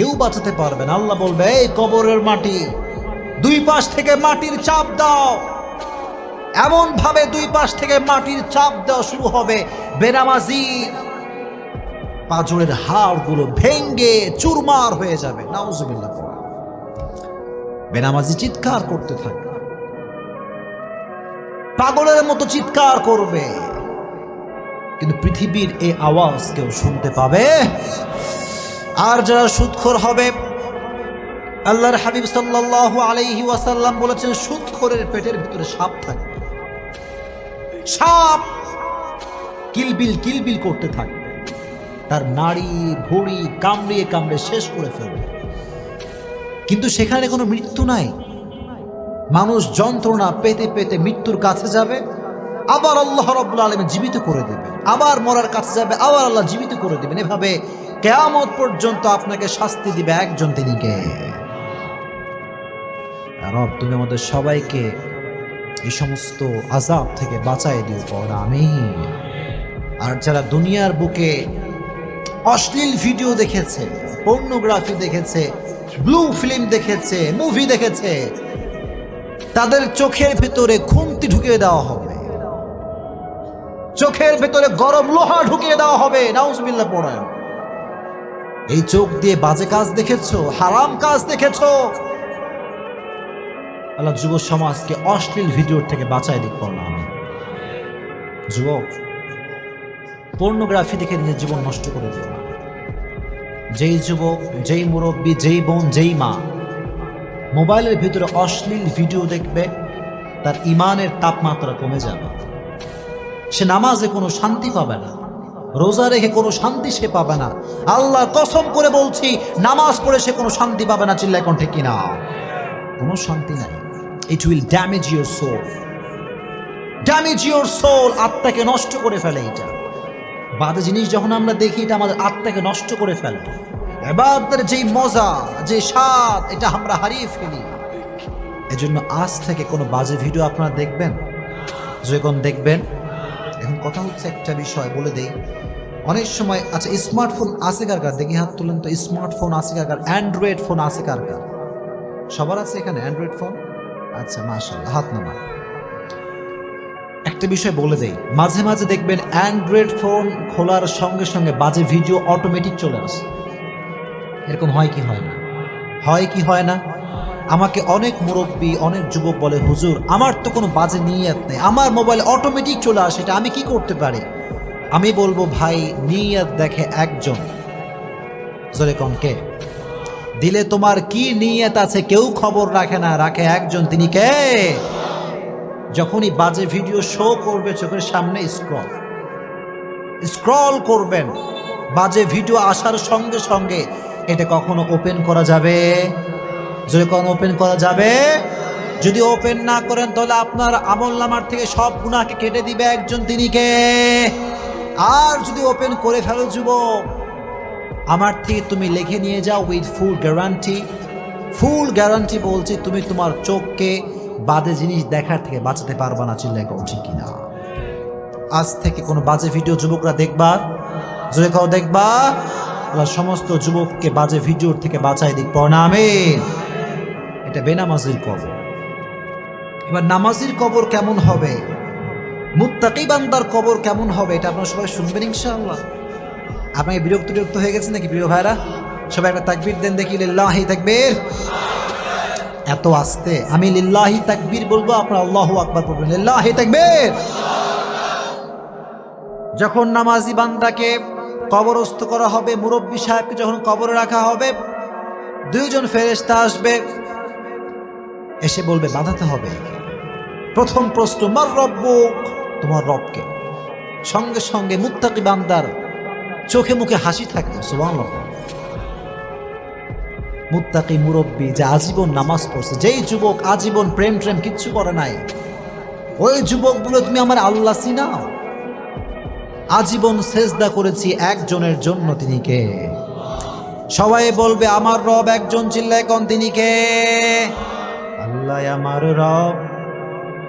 কেউ বাঁচাতে পারবে না। আল্লাহ বলবে, এই কবরের মাটি, দুই পাশ থেকে মাটির চাপ দাও। এমন ভাবে দুই পাশ থেকে মাটির চাপ দেওয়া শুরু হবে। বেনামাজি পাঁচরের হাড়গুলো ভেঙ্গে চুরমার হয়ে যাবে। বেনামাজি চিৎকার করতে থাকবে পাগলের মতো চিৎকার করবে। কিন্তু পৃথিবীর এই আওয়াজ কেউ শুনতে পাবে? আর যারা সুদখোর হবে, আল্লাহর হাবিব সাল্লাল্লাহু আলাইহি ওয়াসাল্লাম বলেছেন, সুদখোরের পেটের ভিতরে সাপ থাকে। সাপ কিলবিল কিলবিল করতে থাকে। তার নাড়ি ভুড়ি কামড়িয়ে কামড়ে শেষ করে ফেলবে কিন্তু সেখানে কোনো মৃত্যু নাই। মানুষ যন্ত্রণা পেতে পেতে মৃত্যুর কাছে যাবে, আবার আল্লাহ রব্বুল আলমী জীবিত করে দেবে আবার মরার কাছে যাবে, আবার আল্লাহ জীবিত করে দেবেন। এভাবে কেয়ামত পর্যন্ত আপনাকে শাস্তি দিবে একজন তিনি কে রব, তুমি আমাদের সবাইকে এই সমস্ত আজাব থেকে বাঁচাই দিও, পর আমি আর যারা দুনিয়ার বুকে অশ্লীল ভিডিও দেখেছে, পর্নোগ্রাফি দেখেছে, ব্লু ফিল্ম দেখেছে, মুভি দেখেছে, তাদের চোখের ভিতরে খুন্তি ঢুকিয়ে দেওয়া হবে। চোখের ভিতরে গরম লোহা ঢুকিয়ে দেওয়া হবে নাউজবিল্লা পড়ায়। এই চোখ দিয়ে বাজে কাজ দেখেছ? হারাম কাজ দেখেছ? আল্লাহ যুব সমাজকে অশ্লীল ভিডিওর থেকে বাঁচায় দিক করলাম আমি যুবক পর্নোগ্রাফি দেখে নিজের জীবন নষ্ট করে দিও না। যেই যুবক, যেই মুরব্বী, যেই বোন, যেই মা, মোবাইলের ভিতরে অশ্লীল ভিডিও দেখবে, তার ইমানের তাপমাত্রা কমে যাবে। সে নামাজে কোনো শান্তি পাবে না। রোজা রেখে কোনো শান্তি সে পাবে না। আল্লাহ কসম করে বলছি, নামাজ পড়ে সে কোনো শান্তি পাবে না চিল্লা ঠিক কিনা কোনো শান্তি নাই। It will damage your soul damage your soul আত্মাকে নষ্ট করে ফেলে এটা। বাজে জিনিস যখন আমরা দেখি, এটা আমাদের আত্মাকে নষ্ট করে ফেলে। এবার যেই মজা, যে স্বাদ, এটা আমরা হারিয়ে ফেলি। এজন্য আজ থেকে কোনো বাজে ভিডিও আপনারা দেখবেন? যখন দেখবেন, এখন কথা হচ্ছে একটা বিষয়, বলে দেই। অনেক সময় আচ্ছা স্মার্টফোন আছে কার কার? দেখি হাত তুলেন তো স্মার্টফোন আছে কার কার? অ্যান্ড্রয়েড ফোন আছে কার কার? সবার আছে এখানে অ্যান্ড্রয়েড ফোন আচ্ছা মাশাল্লাহ হাত নামা একটা বিষয় বলে দেই, মাঝে মাঝে দেখবেন অ্যান্ড্রয়েড ফোন খোলার সঙ্গে সঙ্গে বাজে ভিডিও অটোমেটিক চলে আসে। এরকম হয় কি হয় না? হয় কি হয় না? আমাকে অনেক মুরব্বী, অনেক যুবক বলে, হুজুর, আমার তো কোনো বাজে নিয়ত নেই, আমার মোবাইল অটোমেটিক চলে আসে, এটা আমি কি করতে পারি? আমি বলব, ভাই, নিয়ত দেখে একজন। কে? দিলে তোমার কি নিয়ত আছে কেউ খবর রাখে না, রাখে একজন। তিনি কে? যখনই বাজে ভিডিও শো করবে, চোখের সামনে স্ক্রল স্ক্রল করবেন। বাজে ভিডিও আসার সঙ্গে সঙ্গে এটা কখনো ওপেন করা যাবে? যদি কখনো ওপেন করা যাবে? যদি ওপেন না করেন, তাহলে আপনার আমল নামার থেকে সব গুণাকে কেটে দিবে একজন। তিনি কে? আর যদি ওপেন করে ফেলো যুবক, আমার থেকে তুমি লিখে নিয়ে যাও with full guarantee full guarantee বলছি তুমি তোমার চোখকে বাজে জিনিস দেখার থেকে বাঁচাতে পারবা না চিল্লাই ঠিক কিনা। আজ থেকে কোনো বাজে ভিডিও যুবকরা দেখবা? যদি কাও দেখবা? সমস্ত যুবককে বাজে ভিডিওর থেকে বাঁচাই দিক আমিন। এটা বেনামাজির কবর। এবার নামাজির কবর কেমন হবে? মুত্তাকি বান্দার কবর কেমন হবে এটা আপনারা সবাই শুনবেন ইনশাআল্লাহ। আপনি বিরক্ত বিরক্ত হয়ে গেছেন নাকি প্রিয় ভাইরা সবাই একটা তাকবীর দেন দেখি, লিল্লাহি তাকবীর। এত আস্তে। আমি লিল্লাহি তাকবীর বলব, আপনারা আল্লাহু আকবার বলবেন, লিল্লাহি তাকবীর। যখন নামাজি বান্দাকে কবরস্থ করা হবে, মুরব্বী সাহেবকে যখন কবরে রাখা হবে, দুইজন ফেরেস্তা আসবে, এসে বলবে, বাঁধাতে হবে প্রথম প্রশ্ন, মার রব্বুক। তোমার রবকে। সঙ্গে সঙ্গে মুত্তাকি বান্দার চোখে মুখে হাসি থাকবে সুবহানাল্লাহ। মুত্তাকি মুরব্বী যে আজীবন নামাজ পড়ছে, যেই যুবক আজীবন প্রেম প্রেম কিচ্ছু করে নাই, ওই যুবকগুলো তুমি আমার আল্লাহ চিনাও আজীবন সেজদা করেছি একজনের জন্য তিনি কে? সবাই বলবে, আমার রব একজন চিল্লায় কন তিনি কে? আল্লাহ, আমার রব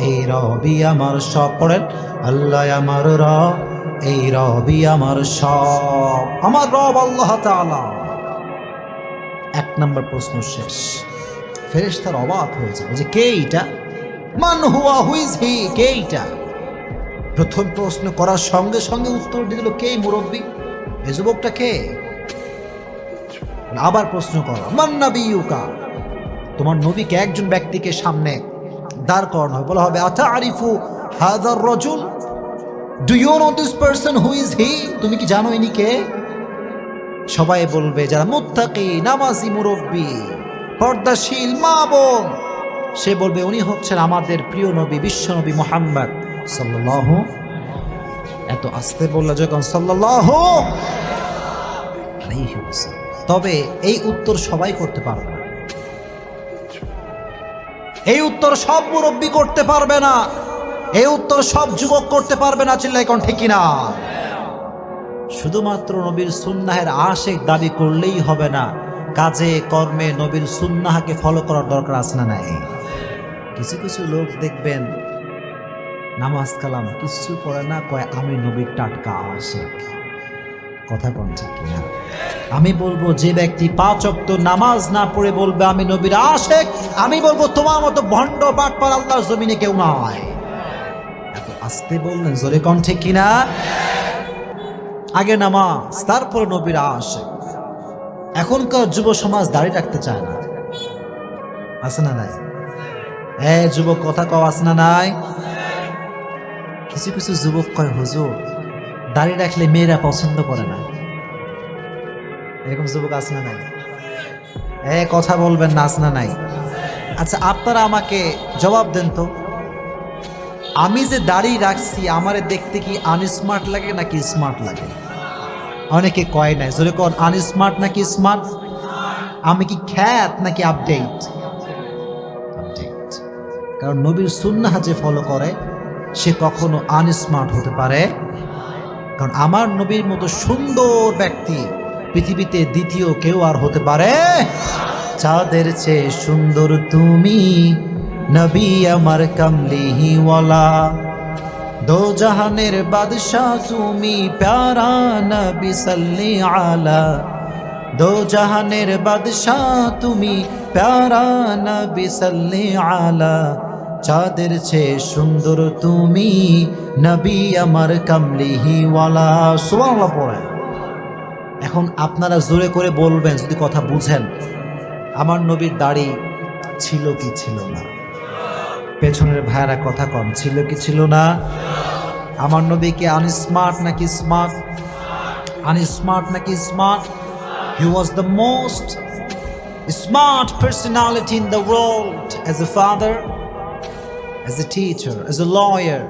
এই রবি আমার সব পড়েন আল্লাহ আমার র এই রবি আমার সব। আমার রব আল্লাহ তাআলা। এক নম্বর প্রশ্ন শেষ। ফেরেশতার অবাক হয়ে যাবে যে, কে এটা মান হুয়া হুইজ হি, কে এটা প্রথম প্রশ্ন করার সঙ্গে সঙ্গে উত্তর দিয়ে দিল, কে মুরব্বী? এই যুবকটা কে? আবার প্রশ্ন করা, মান নাবিয়ুকা? তোমার নবীকে একজন ব্যক্তিকে সামনে দাঁড় করানো হবে বলা হবে আতা আরিফু হাদার রজুল? Do you know this person who is he তুমি কি জানো ইনি কে? সবাই বলবে, যারা মুত্তাকি, নামাজি, মুরব্বী, পর্দাশীল, মা বোন। সে বলবে, উনি হচ্ছেন আমাদের প্রিয় নবী, বিশ্ব নবী মোহাম্মদ সাল্লাহ এত আস্তে বলল যখন সাল্লাহ তবে এই উত্তর সবাই করতে পারবে এই উত্তর সব মুরব্বী করতে পারবে না। এই উত্তর সব যুবক করতে পারবে না চিল্লাই কোন ঠিক না শুধুমাত্র নবীর সুন্নাহের আশেক দাবি করলেই হবে না, কাজে, কর্মে নবীর সুন্নাহকে ফলো করার দরকার আছে না নাই? কিছু কিছু লোক দেখবেন, নামাজ কালাম কিছু পড়ে না, কয়, আমি নবীর টাটকা আশেক। কথা কোন ঠিক না আমি বলব, যে ব্যক্তি পাঁচ অক্ত নামাজ না পড়ে বলবে, আমি নবীর আশেক, আমি বলব, তোমার মতো ভণ্ড বাটপার আল্লাহর জমিনে কেউ নয় এত আসতে বললেন, জোরে কণ্ঠে কিনা? আগে নামাজ, তারপরে নবীর আশেক। এখনকার যুব সমাজ দাঁড়িয়ে রাখতে চায় না। আছে না নাই? এ যুবক, কথা কও, আছে না নাই? কিছু কিছু যুবক কয়, হুজুর দাড়ি রাখলে মেয়েরা পছন্দ করে না। এরকম যুবক আছে না নাই? এ, কথা বলবেন না, আছে না নাই? আচ্ছা আপনারা আমাকে জবাব দেন তো। আমি যে দাড়ি রাখছি, আমারে দেখতে কি আনস্মার্ট লাগে নাকি স্মার্ট লাগে? অনেকে কয় নাই, জোরে কোন আনস্মার্ট নাকি স্মার্ট আমি কি খ্যাত নাকি আপডেট আপডেট কারণ নবীর সুন্নাহ যে ফলো করে, সে কখনো আনস্মার্ট হতে পারে কারণ আমার নবীর মতো সুন্দর ব্যক্তি পৃথিবীতে দ্বিতীয় কেউ আর হতে পারে? চাঁদের চেয়ে সুন্দর তুমি নবী আমার কামলিহিওয়ালা। দো জাহানের বাদশাহ তুমি প্যারা নবী সাল্লি আলা। দো জাহানের বাদশাহ তুমি প্যারা নবী সাল্লি আলা। চাঁদের চেয়ে সুন্দর তুমি নবী আমার কামলিহিওয়ালা। সুবহানাল্লাহ পড়েন। এখন আপনারা জোরে করে বলবেন যদি কথা বুঝেন আমার নবীর দাড়ি ছিল কি ছিল না? পেছনের ভাইয়ারা কথা কম ছিল কি ছিল না? আমার নবী কি আনস্মার্ট নাকি স্মার্ট আনস্মার্ট নাকি smart he was the most smart personality in the world as a father, as a teacher, as a lawyer,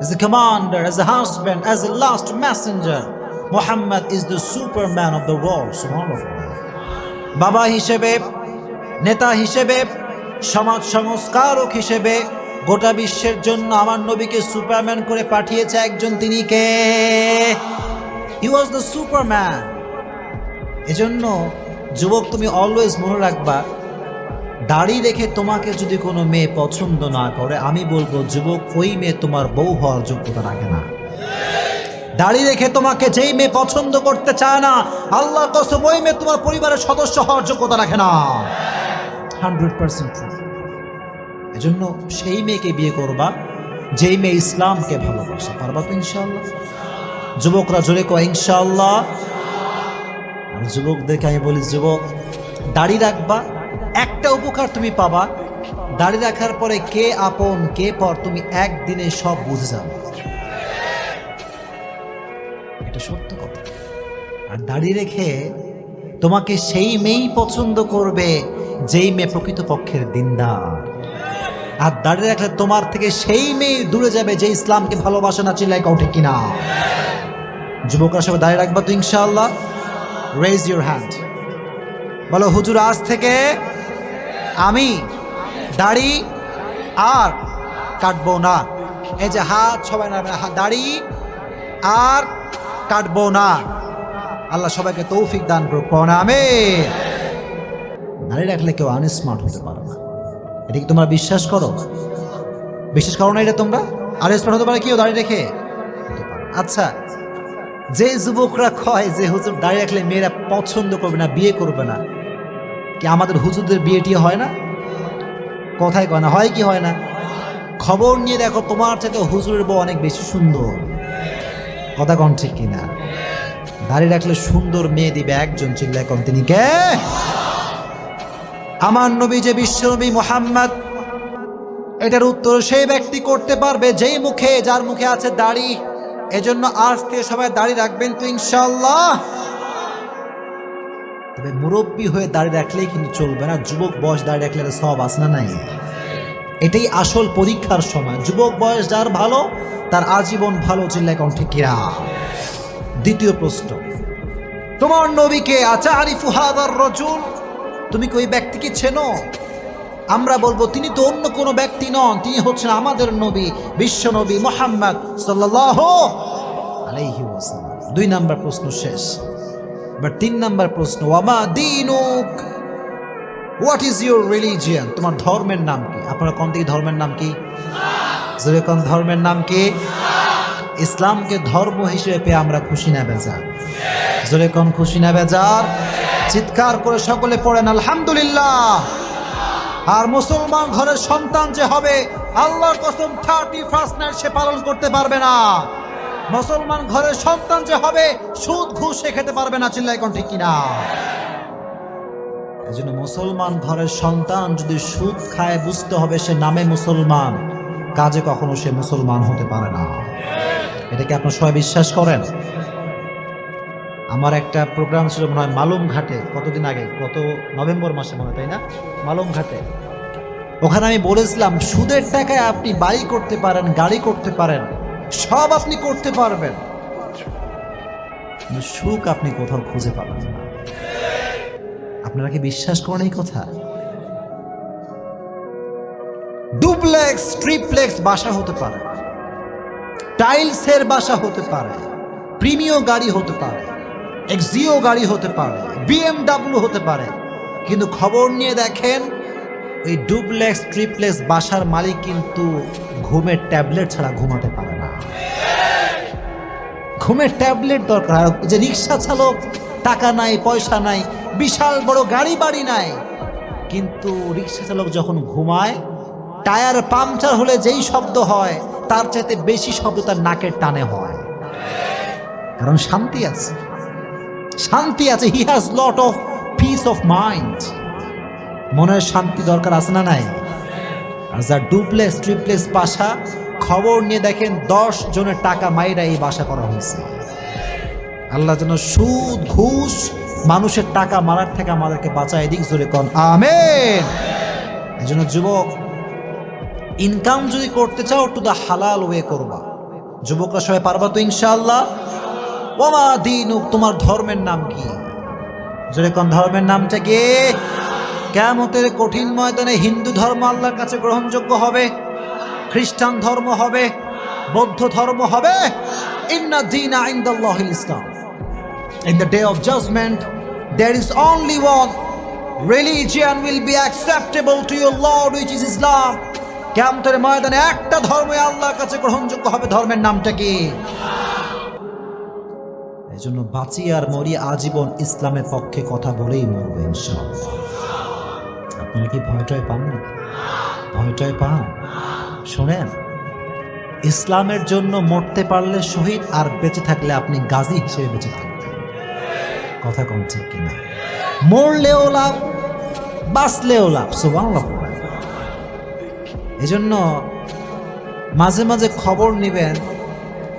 as a commander, as a husband, as a last messenger. Muhammad is the superman of the world. Subhanallah. বাবা হিসেবে নেতা হিসেবে সমাজ সংস্কারক হিসেবে গোটা বিশ্বের জন্য আমার নবীকে সুপারম্যান করে পাঠিয়েছে একজন তিনি কে হি ওয়াজ দ্য সুপারম্যান এজন্য যুবক তুমি অলওয়েজ মনে রাখবা দাড়ি রেখে তোমাকে যদি কোনো মেয়ে পছন্দ না করে, আমি বলব, যুবক, ওই মেয়ে তোমার বউ হওয়ার যোগ্যতা রাখে না। দাড়ি রেখে তোমাকে যেই মেয়ে পছন্দ করতে চায় না আল্লাহ কসম, ওই মেয়ে তোমার পরিবারের সদস্য হওয়ার যোগ্যতা রাখে না। হান্ড্রেড পার্সেন্ট এজন্য সেই মেয়েকে বিয়ে করবা, যেই মেয়ে ইসলামকে ভালোবাসে। পারবা তো ইনশাল্লাহ যুবকরা জোরে কয় ইনশাল্লাহ আর যুবকদেরকে আমি বলি, যুবক, দাড়ি রাখবা একটা উপকার তুমি পাবা, দাড়ি রাখার পরে কে আপন, কে পর, তুমি একদিনে সব বুঝে যাবে। এটা সত্য কথা। আর দাড়ি রেখে তোমাকে সেই মেয়েই পছন্দ করবে, যেই মেয়ে প্রকৃতপক্ষের দিনদার। আর দাঁড়িয়ে রাখলে তোমার থেকে সেই মেয়ে দূরে যাবে, যে ইসলামকে ভালোবাসে না চিল্লাই কৌঠে কিনা। যুবকরা সবাই দাঁড়িয়ে রাখবা তো ইনশাআল্লাহ। রেজ ইউর হ্যান্ড বলো, হুজুর, আজ থেকে আমি, দাড়ি আর কাটবো না। এই যে হাত, সবাই হাত দাড়ি আর কাটবো না। আল্লাহ সবাইকে তৌফিক দান করুক পড়া আমি দাড়ি রাখলে কেউ আনস্মার্ট হতে পারে না। এটা কি তোমরা বিশ্বাস করো? বিশ্বাস করো না এটা তোমরা? আর স্মার্ট হতে পারে কেউ দাড়ি রেখে? আচ্ছা যে যুবকরা কয় যে হুজুর দাঁড়িয়ে রাখলে মেয়েরা পছন্দ করবে না, বিয়ে করবে না কি আমাদের হুজুরদের বিয়ে টিয়ে হয় না? কথাই কয় না, হয় কি হয় না? খবর নিয়ে দেখো, তোমার চাইতে হুজুরের বউ অনেক বেশি সুন্দর। কথা কন ঠিক কিনা? দাঁড়িয়ে রাখলে সুন্দর মেয়ে দিবে একজন, চিল্লায় কন তিনি কে? আমার নবী যে বিশ্বনবী মোহাম্মদ, এটার উত্তর সেই ব্যক্তি করতে পারবে, যেই মুখে, যার মুখে আছে দাড়ি। এজন্য আজ থেকে সবাই দাড়ি রাখবেন তো ইনশাল্লাহ তবে মুরব্বী হয়ে দাঁড়িয়ে রাখলেই কিন্তু চলবে না। যুবক বয়স দাঁড়িয়ে রাখলে সব আছে না নাই? এটাই আসল পরীক্ষার সময়। যুবক বয়স যার ভালো, তার আজীবন ভালো চিল্লায় কণ্ঠে কিরা? দ্বিতীয় প্রশ্ন। তোমার নবীকে আচারি ফুহাদার রজুল, তুমি কি ওই ব্যক্তিকে চেনো? আমরা বলব, তিনি তো অন্য কোনো ব্যক্তি নন, তিনি হচ্ছেন আমাদের নবী, বিশ্ব নবী মোহাম্মদ সাল্লাহ দুই নাম্বার প্রশ্ন শেষ। এবার তিন নাম্বার প্রশ্ন, ওয়ামা দিনুক? হোয়াট ইজ ইউর রিলিজিয়ান তোমার ধর্মের নাম কি? আপনারা কোন দিকে ধর্মের নাম কি? কোন ধর্মের নাম কি? ইসলামকে ধর্ম হিসেবে আমরা খুশি না, বেজার। জোরে খুশি না, বেজার? চিৎকার করে সকলে পড়েন, আলহামদুলিল্লাহ। আর মুসলমান ঘরের সন্তান যে হবে, আল্লাহর কসম থার্টি ফার্স্ট নাইট সে পালন করতে পারবে না। মুসলমান ঘরের সন্তান যে হবে, সুদ, ঘুষ সে খেতে পারবে না চিল্লাই কোন ঠিক কিনা? এই জন্য মুসলমান ঘরের সন্তান যদি সুদ খায়, বুঝতে হবে সে নামে মুসলমান। কাজে কখনো সে মুসলমান হতে পারে না। এটাকে আপনার সবাই বিশ্বাস করেন? আমার একটা প্রোগ্রাম ছিল মনে হয় মালুম ঘাটে কতদিন আগে, গত নভেম্বর মাসে মনে তাই না? মালুম ঘাটে ওখানে আমি বলেছিলাম, সুদের টাকায় আপনি বাড়ি করতে পারেন, গাড়ি করতে পারেন সব আপনি করতে পারবেন। সুখ আপনি কোথাও খুঁজে পাবেন আপনারা কি বিশ্বাস করেন এই কথা? ডুপ্লেক্স, ট্রিপ্লেক্স বাসা হতে পারে। টাইলসের বাসা হতে পারে। প্রিমিয় গাড়ি হতে পারে। এক্সিও গাড়ি হতে পারে। বিএমডাব্লিউ হতে পারে। কিন্তু খবর নিয়ে দেখেন, ওই ডুপ্লেক্স, ট্রিপ্লেক্স বাসার মালিক কিন্তু ঘুমের ট্যাবলেট ছাড়া ঘুমাতে পারে ঘুমের ট্যাবলেট দরকার। আর যে রিক্সা চালক, টাকা নাই, পয়সা নাই, বিশাল বড় গাড়ি বাড়ি নাই। কিন্তু রিক্সা চালক যখন ঘুমায়, টায়ার পাংচার হলে যেই শব্দ হয়, তার চাইতে বেশি শব্দ তার নাকের টানে হয়। কারণ শান্তি আছে। শান্তি আছে। He has lot of peace of mind মনের শান্তি দরকার আছে না নাই? আর যার ডুপ্লেস ট্রিপ্লেস বাসা খবর নিয়ে দেখেন দশ জনের টাকা মাইরা এই বাসা করা হয়েছে। আল্লাহ যেন সুদ, ঘুষ, মানুষের টাকা মারার থেকে আমাদেরকে বাঁচায় দিক জোরে কন, আমেন। এই জন্য যুবক ইনকাম যদি করতে চাও টু দা হালাল ওয়ে করবা। যুবকরা সবাই পারবা তো ইনশাল্লাহ ওমা দিন, তোমার ধর্মের নাম কি? জোরে কোন, ধর্মের নামটা কি? কেমতের কঠিন ময়দানে হিন্দু ধর্ম আল্লাহর কাছে গ্রহণযোগ্য হবে। খ্রিস্টান ধর্ম হবে বৌদ্ধ ধর্ম হবে। ইন্না দিন ইনদাল্লাহ ইসলাম। In the day of judgment, there is only one religion will be acceptable to your Lord, which is Islam. কেমতের ময়দানে একটা ধর্মই আল্লাহর কাছে গ্রহণযোগ্য হবে ধর্মের নামটা কি? এই জন্য বাঁচি আর মরি আজীবন ইসলামের পক্ষে কথা বলেই মরবো ইনশাআল্লাহ। আপনারা কি ভয়টয় পান না? ভয়টয় পান? শোনেন, ইসলামের জন্য মরতে পারলে শহীদ আর বেঁচে থাকলে আপনি গাজী হিসেবে বেঁচে থাকবেন। কথা কম ঠিক কিনা? মরলেও লাভ, বাঁচলেও লাভ সুবাংলা এই জন্য মাঝে মাঝে খবর নেবেন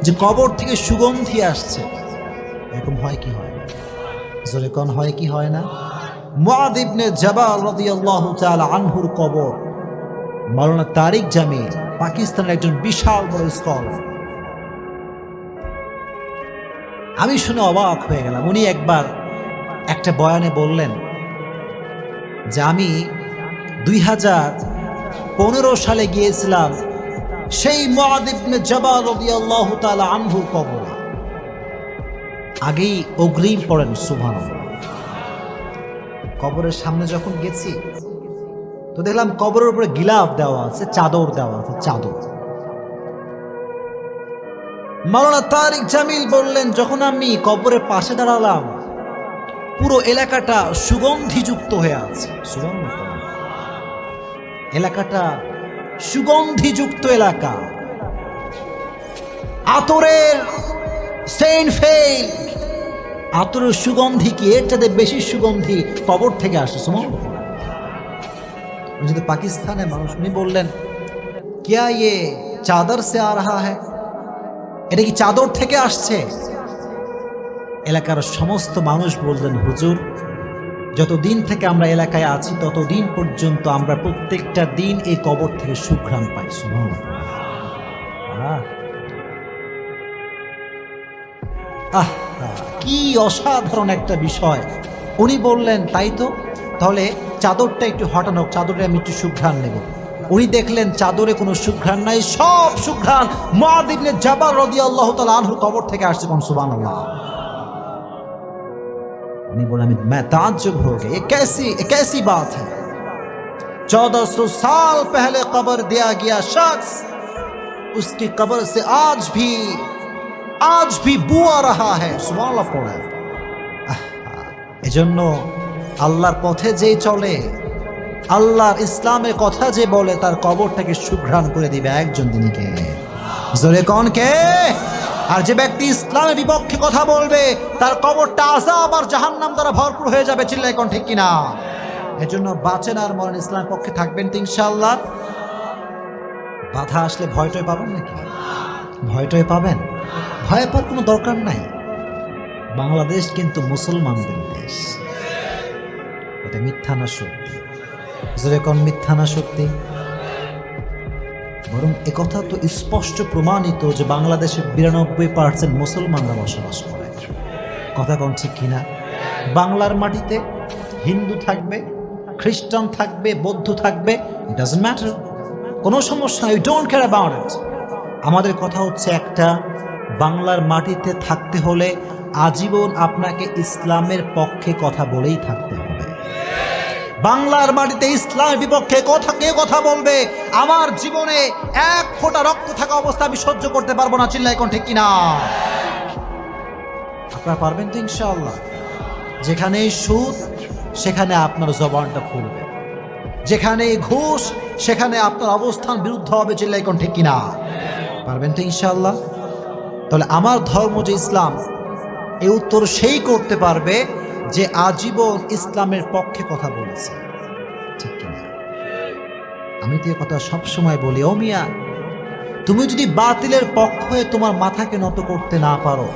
যে কবর থেকে সুগন্ধি আসছে। এরকম হয় কি হয় না? জোরে কন, হয় কি হয় না? মুআদ ইবনে জাবাল রাদিয়াল্লাহু আনহুর কবর মাওলানা তারিক জামিল, পাকিস্তানের একজন বিশাল বড় স্কলার। আমি শুনে অবাক হয়ে গেলাম। উনি একবার একটা বয়ানে বললেন যে, আমি দুই হাজার পনেরো সালে গিয়েছিলাম সেই মহাদিবনে জবাল আনহুর কবর। আগেই অগ্রিম পড়েন সুভান কবরের সামনে যখন গেছি তো দেখলাম কবরের উপরে গিলাফ দেওয়া আছে, চাদর দেওয়া আছে, চাদর। মাওলানা তারিক জামিল বললেন, যখন আমি কবরের পাশে দাঁড়ালাম, পুরো এলাকাটা সুগন্ধিযুক্ত হয়ে আছে। সুগন্ধ এলাকাটা সুগন্ধিযুক্ত এলাকা। আতরের আতরের সুগন্ধি কি? এর চাইতে বেশি সুগন্ধি কবর থেকে আসে, সুমন? যদি পাকিস্তানের মানুষ, উনি বললেন, কেয়া ইয়ে চাদর সে আ রা হ্যাঁ এটা কি চাদর থেকে আসছে? এলাকার সমস্ত মানুষ বললেন, হুজুর, যতদিন থেকে আমরা এলাকায় আছি, ততদিন পর্যন্ত আমরা প্রত্যেকটা দিন এই কবর থেকে সুঘ্রাম পাই। শুনুন আহ, কি অসাধারণ একটা বিষয়। উনি বললেন, তাই তো? তাহলে চাদরটা একটু হটানো চাদরে আমি একটু সুঘ্রাণ নেব উনি দেখলেন চাদরে কোনো সুঘ্রাণ নাই সব সুঘ্রাণ মহাদিবনে জাবার রদি আল্লাহ তালা আনহুর কবর থেকে আসছে কোন সুবান আল্লাহ उन्हीं बोला मैं मैं ताज्जुब हो गया ये कैसी ये कैसी बात है चौदह सौ साल पहले कब्र दिया गया शख्स उसकी कब्र से आज भी आज भी बुआ रहा है সুবহানাল্লাহ পড়ে এজন্য আল্লাহর পথে যেই চলে, আল্লাহর ইসলামের কথা যে বলে, তার কবরটাকে সুঘ্রাণ করে দিবে একজন দিনকে। জোরে কন কে? আর যে ব্যক্তি ইসলামের বিপক্ষে কথা বলবে, তার কবরটা আজাব আর জাহান্নাম দ্বারা ভরপুর হয়ে যাবে চিল্লাই কোন ঠিক কিনা? এজন্য বাঁচেন আর মরেন, ইসলামের পক্ষে থাকবেন তো ইনশাআল্লাহ। বাধা আসলে ভয়টয় পাবেন নাকি? ভয়টয় পাবেন? ভয় পাওয়ার কোনো দরকার নাই। বাংলাদেশ কিন্তু মুসলমানদের দেশ। এটা মিথ্যা না সত্যি। কোন মিথ্যা না সত্যি? বরং একথা তো স্পষ্ট প্রমাণিত যে বাংলাদেশে বিরানব্বই পার্সেন্ট মুসলমানরা বসবাস করে। কথা কোন ঠিক কিনা? বাংলার মাটিতে হিন্দু থাকবে, খ্রিস্টান থাকবে, বৌদ্ধ থাকবে ডাজন্ট ম্যাটার কোনো সমস্যা you don't care about it আমাদের কথা হচ্ছে একটা, বাংলার মাটিতে থাকতে হলে আজীবন আপনাকে ইসলামের পক্ষে কথা বলেই থাকতে হবে। বাংলার মাটিতে ইসলামের বিপক্ষে কথা কে কথা বলবে? আমার জীবনে এক ফোঁটা রক্ত থাকা অবস্থা আমি সহ্য করতে পারব না চিল্লাই কোন ঠিক কিনা? আপনারা পারবেন তো ইনশাআল্লাহ। যেখানে সুদ, সেখানে আপনার জবানটা খুলবে। যেখানে ঘুষ, সেখানে আপনার অবস্থান বিরুদ্ধ হবে চিল্লাই কোন ঠিক কিনা? পারবেন তো ইনশাআল্লাহ? তাহলে আমার ধর্ম যে ইসলাম এই উত্তর সেই করতে পারবে যে আজীবন ইসলামের পক্ষে কথা বলেছে। ঠিক কিনা? আমি তো কথা সবসময় বলি, ও মিয়া, তুমি যদি বাতিলের পক্ষ হয়ে তোমার মাথাকে নত করতে না পারো,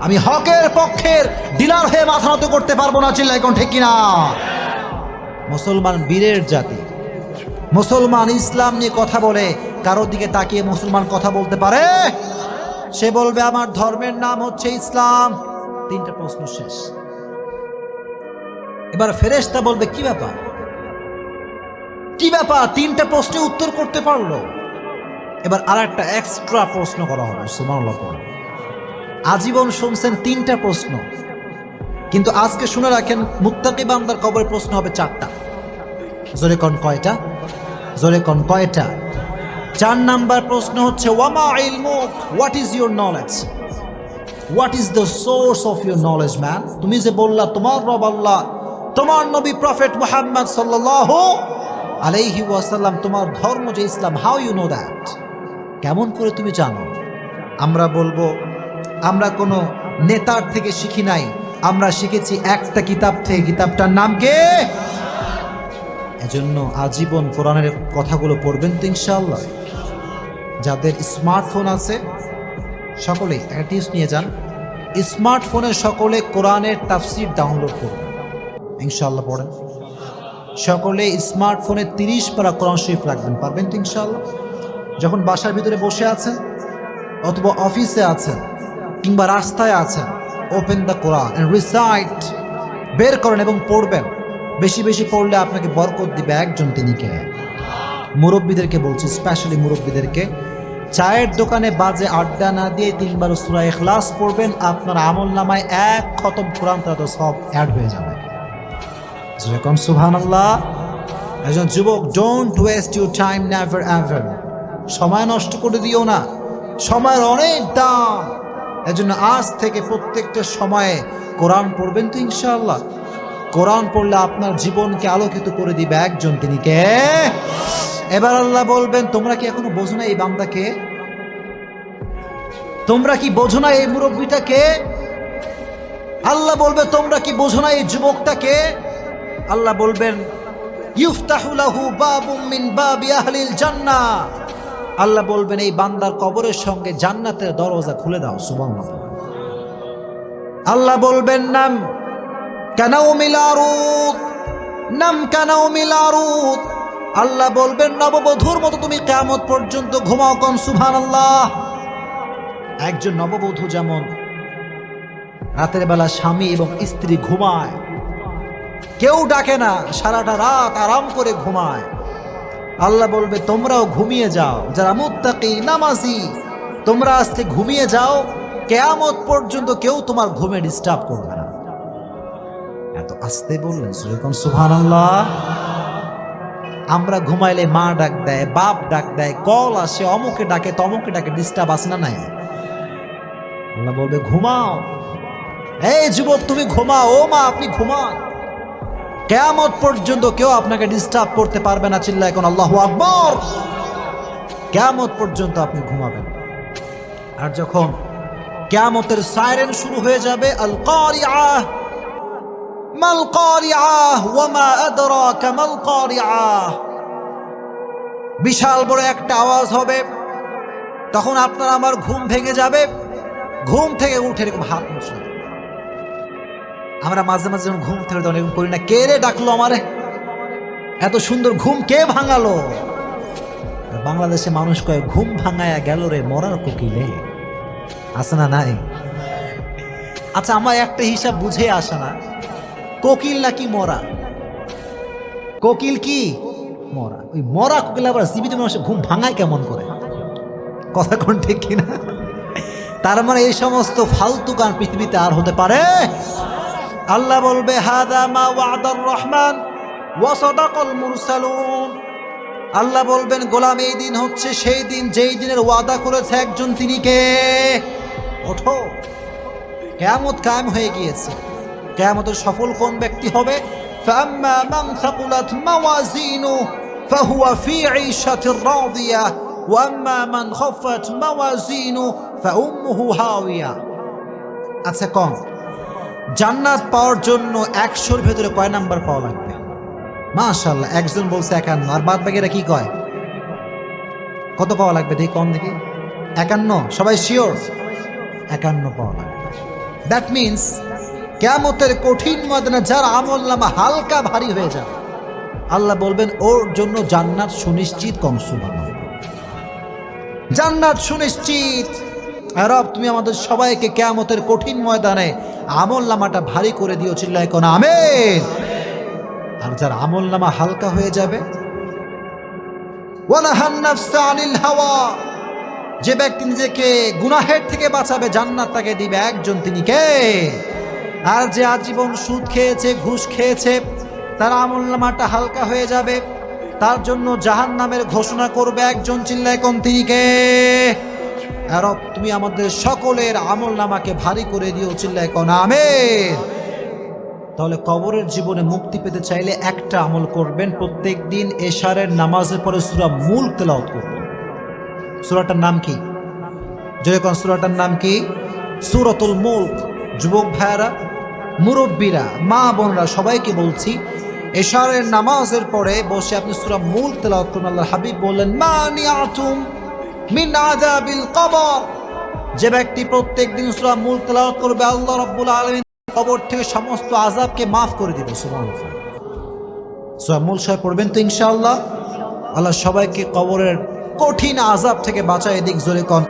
আমি হকের পক্ষের ডিলার হয়ে মাথা নত করতে পারব না চিল্লাই কোন ঠিক কিনা? মুসলমান বীরের জাতি। মুসলমান ইসলাম নিয়ে কথা বলে, কারোর দিকে তাকিয়ে মুসলমান কথা বলতে পারে? সে বলবে, আমার ধর্মের নাম হচ্ছে ইসলাম। তিনটা প্রশ্ন শেষ। এবার ফেরেশতা বলবে, কি ব্যাপার? কি ব্যাপার? তিনটা প্রশ্নের উত্তর করতে পারল। এবার আর একটা এক্সট্রা প্রশ্ন করা হবে সুমানুল্লাহ আজীবন শুনছেন তিনটা প্রশ্ন, কিন্তু আজকে শুনে রাখেন, মুত্তাকি বান্দার কবরের প্রশ্ন হবে চারটা। জোরে কন কয়টা? জোরে কন কয়টা? চার নাম্বার প্রশ্ন হচ্ছে, ওয়ামা what is your knowledge? What is the source of your knowledge, man? তুমি যে বললা, তোমার রব আল্লাহ তোমার নবী প্রফেট মুহাম্মদ সাল্লাল্লাহু আলাইহি ওয়াসাল্লাম, তোমার ধর্ম যে Islam how you know that কেমন করে তুমি জানো? আমরা বলব, আমরা কোনো নেতার থেকে শিখি নাই, আমরা শিখেছি একটা কিতাব থেকে। কিতাবটার নাম কে? এজন্য আজীবন কোরআনের কথাগুলো পড়বেন তো ইনশাআল্লাহ। যাদের স্মার্টফোন আছে সকলে একটা নিয়ে যান। স্মার্টফোনে সকলে কোরআনের তাফসির ডাউনলোড করুন। ইনশাআল্লাহ পড়েন। সকলে স্মার্টফোনে তিরিশ পারা কোরআন শরীফ রাখবেন, পারবেন তো ইনশাআল্লাহ? যখন বাসার ভিতরে বসে আছেন অথবা অফিসে আছেন কিংবা রাস্তায় আছেন ওপেন দ্য কোরআন রিসাইট বের করেন এবং পড়বেন। বেশি বেশি পড়লে আপনাকে বরকত দিবে একজন তিনি কে মুরব্বীদেরকে বলছি স্পেশালি মুরব্বীদেরকে, চায়ের দোকানে বাজে আড্ডা না দিয়ে তিনবার সুরা এখলাস পড়বেন, আপনার আমল নামায় এক খতম কোরআন তারা তো সব অ্যাড হয়ে যাবে। যেরকম সুহান আল্লাহ একজন যুবক don't waste your time never ever সময় নষ্ট করে দিও না। সময়ের অনেক দাম। এজন্য আজ থেকে প্রত্যেকটা সময়ে কোরআন পড়বেন তো ইনশাআল্লাহ। কোরআন পড়লে আপনার জীবনকে আলোকিত করে দিবে একজন। তিনি কে? এবার আল্লাহ বলবেন, তোমরা কি এখনও বোঝো না এই বান্দাকে তোমরা কি বোঝো না এই মুরব্বীটাকে আল্লাহ বলবে, তোমরা কি বোঝো না এই যুবকটাকে আল্লাহ বলবেন আল্লাহ বলবেন, এই বান্দার কবরের সঙ্গে জান্নাতের দরজা খুলে দাও, সুবহানাল্লাহ। আল্লাহ বলবেন, নাম কানাও মিলারুত নাম কানাও মিলারুত আল্লাহ বলবেন, নববধূর মতো তুমি কেমত পর্যন্ত ঘুমাও কম সুভান আল্লাহ একজন নববধূ যেমন রাতের বেলা স্বামী এবং স্ত্রী ঘুমায় কেউ ডাকে না, সারাটা রাত আরাম করে ঘুমায়। আল্লাহ বলবে, তোমরাও ঘুমিয়ে যাও। যারা মুত্তাকি, নামাজি, তোমরা আজকে ঘুমিয়ে যাও, কেয়ামত পর্যন্ত কেউ তোমার ঘুমে ডিস্টার্ব করবে না। এত আস্তে বললেন সুরকম সুহান আল্লাহ আমরা ঘুমাইলে মা ডাক দেয়, বাপ ডাক দেয়, কল আসে, অমুকে ডাকে, তমুকে ডাকে ডিস্টার্ব আসে না নাই? আল্লাহ বলবে, ঘুমাও। এই যুবক, তুমি ঘুমাও। ও মা, আপনি ঘুমান। কেয়ামত পর্যন্ত কেউ আপনাকে ডিস্টার্ব করতে পারবে না চিল্লা এখন আল্লাহ আকবর। কেয়ামত পর্যন্ত আপনি ঘুমাবেন। আর যখন কেয়ামতের সাইরেন শুরু হয়ে যাবে আল বিশাল বড় একটা আওয়াজ হবে। তখন আপনার আমার ঘুম ভেঙে যাবে। ঘুম থেকে উঠে এরকম হাত মুছলেন। আমরা মাঝে মাঝে যখন ঘুম থেকে তখন করি না, কে রে ডাকলো আমারে? এত সুন্দর ঘুম কে ভাঙালো? বাংলাদেশে মানুষ কয়, ঘুম ভাঙায়া গেল রে, মরার কোকিলে। আছে না নাই? আচ্ছা আমার একটা হিসাব বুঝে আসে না। কোকিল নাকি মরা? কোকিল কি? মরা। ওই মরা কোকিল আবার জীবিত মানুষের ঘুম ভাঙায় কেমন করে? কথা কোন ঠিক কিনা? তার মানে এই সমস্ত ফালতু গান পৃথিবীতে আর হতে পারে? আল্লাহ বলবে হাদা মা ওয়াদার রহমান ওয়াসাদাকাল মুরসালুন আল্লাহ বলবেন গোলাম এই দিন হচ্ছে সেই দিন যেই দিনের ওয়াদা করেছে একজন তিনি কে ওঠো কেয়ামত কায়েম হয়ে গিয়েছে কেয়ামতের সফল কোন ব্যক্তি হবে فأما من ثقلت موازينه فهو في عيشة راضية وأما من خفت موازينه فأمه هاوية আচ্ছা কম জান্নাত পাওয়ার জন্য একশোর ভেতরে কয় নাম্বার পাওয়া লাগবে? মাশাল্লাহ একজন বলছে একান্ন, আর বাদ বাকিরা কি কয়? কত পাওয়া লাগবে দেখি কম দেখি? একান্ন, সবাই শিওর একান্ন পাওয়া লাগবে। দ্যাট মিন্স কেমতের কঠিন ময়দানে যার আমল নামা হালকা ভারী হয়ে যাবে। আল্লাহ বলবেন, ওর জন্য জান্নাত সুনিশ্চিত কম সুবান জান্নাত সুনিশ্চিত। রব, তুমি আমাদের সবাইকে কেয়ামতের কঠিন ময়দানে আমল নামাটা ভারী করে দিও, চিল্লায় কোন আমেন। আর যার আমল নামা হালকা হয়ে যাবে হাওয়া। যে ব্যক্তি নিজেকে গুনাহের থেকে বাঁচাবে, জান্নাত তাকে দিবে, একজন তিনি কে? আর যে আজীবন সুদ খেয়েছে, ঘুষ খেয়েছে, তার আমল নামাটা হালকা হয়ে যাবে, তার জন্য জাহান নামের ঘোষণা করবে একজন, চিল্লায় কোন তিনি কে? রব, তুমি আমাদের সকলের আমল নামাকে ভারী করে দিও চিল্লায় কোন আমের তাহলে কবরের জীবনে মুক্তি পেতে চাইলে একটা আমল করবেন প্রত্যেক দিন এশারের নামাজের পরে সুরা মূল তেলাওয়াত করবেন। সুরাটার নাম কি? যেরকম সুরাটার নাম কি? সুরতুল মুল্ক। যুবক ভাইয়ারা মুরব্বীরা মা বোনরা সবাইকে বলছি এশারের নামাজের পরে বসে আপনি সুরা মূল তেলাওয়াত করুন আল্লাহ হাবিব বললেন মা নিয়াতুম যে ব্যক্তি প্রত্যেক দিন মূল তেলাওয়াত করবে, আল্লাহ রাব্বুল আলামিন কবর থেকে সমস্ত আযাবকে মাফ করে দিবে, সুবহানাল্লাহ। সাহেব পড়বেন তো ইনশাআল্লাহ? আল্লাহ সবাইকে কবরের কঠিন আযাব থেকে বাঁচায় দিক জোরে কন